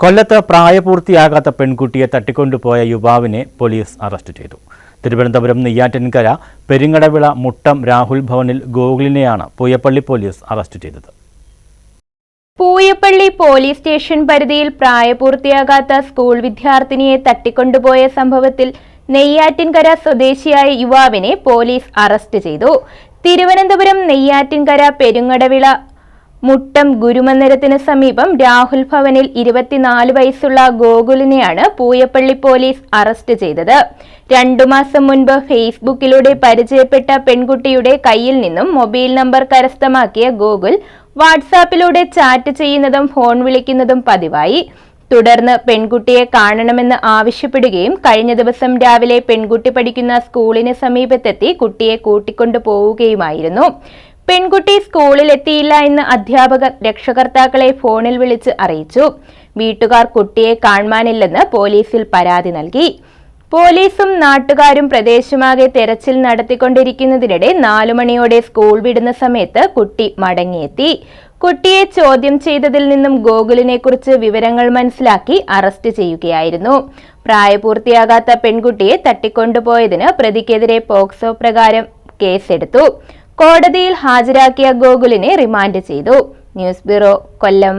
കൊല്ലത്ത് പ്രായപൂർത്തിയാകാത്ത പെൺകുട്ടിയെ തട്ടിക്കൊണ്ടുപോയ യുവാവിനെ പോലീസ് അറസ്റ്റ് ചെയ്തു. തിരുവനന്തപുരം നെയ്യാറ്റിൻകര പെരിങ്ങടവിള മുട്ടം രാഹുൽ ഭവനിൽ ഗോകുലിനെയാണ് പൂയപ്പള്ളി പോലീസ് അറസ്റ്റ് ചെയ്തത്. പൂയപ്പള്ളി പോലീസ് സ്റ്റേഷൻ പരിധിയിൽ പ്രായപൂർത്തിയാകാത്ത സ്കൂൾ വിദ്യാർത്ഥിനിയെ തട്ടിക്കൊണ്ടുപോയ സംഭവത്തിൽ നെയ്യാറ്റിൻകര സ്വദേശിയായ യുവാവിനെ പോലീസ് അറസ്റ്റ് ചെയ്തു. തിരുവനന്തപുരം നെയ്യാറ്റിൻകര പെരുങ്ങടവിള മുട്ടം ഗുരുമന്ദിരത്തിന് സമീപം രാഹുൽ ഭവനിൽ ഇരുപത്തിനാല് വയസ്സുള്ള ഗോകുലിനെയാണ് പൂയപ്പള്ളി പോലീസ് അറസ്റ്റ് ചെയ്തത്. രണ്ടു മാസം മുൻപ് ഫേസ്ബുക്കിലൂടെ പരിചയപ്പെട്ട പെൺകുട്ടിയുടെ കയ്യിൽ നിന്നും മൊബൈൽ നമ്പർ കരസ്ഥമാക്കിയ ഗോകുൽ വാട്സാപ്പിലൂടെ ചാറ്റ് ചെയ്യുന്നതും ഫോൺ വിളിക്കുന്നതും പതിവായി. തുടർന്ന് പെൺകുട്ടിയെ കാണണമെന്ന് ആവശ്യപ്പെടുകയും കഴിഞ്ഞ ദിവസം രാവിലെ പെൺകുട്ടി പഠിക്കുന്ന സ്കൂളിന് സമീപത്തെത്തി കുട്ടിയെ കൂട്ടിക്കൊണ്ടു പോവുകയുമായിരുന്നു പെൺകുട്ടി സ്കൂളിൽ എത്തിയില്ല എന്ന് അധ്യാപകർ രക്ഷകർത്താക്കളെ ഫോണിൽ വിളിച്ച് അറിയിച്ചു. വീട്ടുകാർ കുട്ടിയെ കാണാനില്ലെന്ന് പോലീസിൽ പരാതി നൽകി. പോലീസും നാട്ടുകാരും പ്രദേശമാകെ തെരച്ചിൽ നടത്തിക്കൊണ്ടിരിക്കുന്നതിനിടെ നാലു മണിയോടെ സ്കൂൾ വിടുന്ന സമയത്ത് കുട്ടി മടങ്ങിയെത്തി. കുട്ടിയെ ചോദ്യം ചെയ്തതിൽ നിന്നും ഗോകുലിനെ കുറിച്ച് വിവരങ്ങൾ മനസ്സിലാക്കി അറസ്റ്റ് ചെയ്യുകയായിരുന്നു. പ്രായപൂർത്തിയാകാത്ത പെൺകുട്ടിയെ തട്ടിക്കൊണ്ടുപോയതിന് പ്രതിക്കെതിരെ പോക്സോ പ്രകാരം കേസെടുത്തു. കോടതിയിൽ ഹാജരാക്കിയ ഗോകുലിനെ റിമാൻഡ് ചെയ്തു. News bureau Kollam.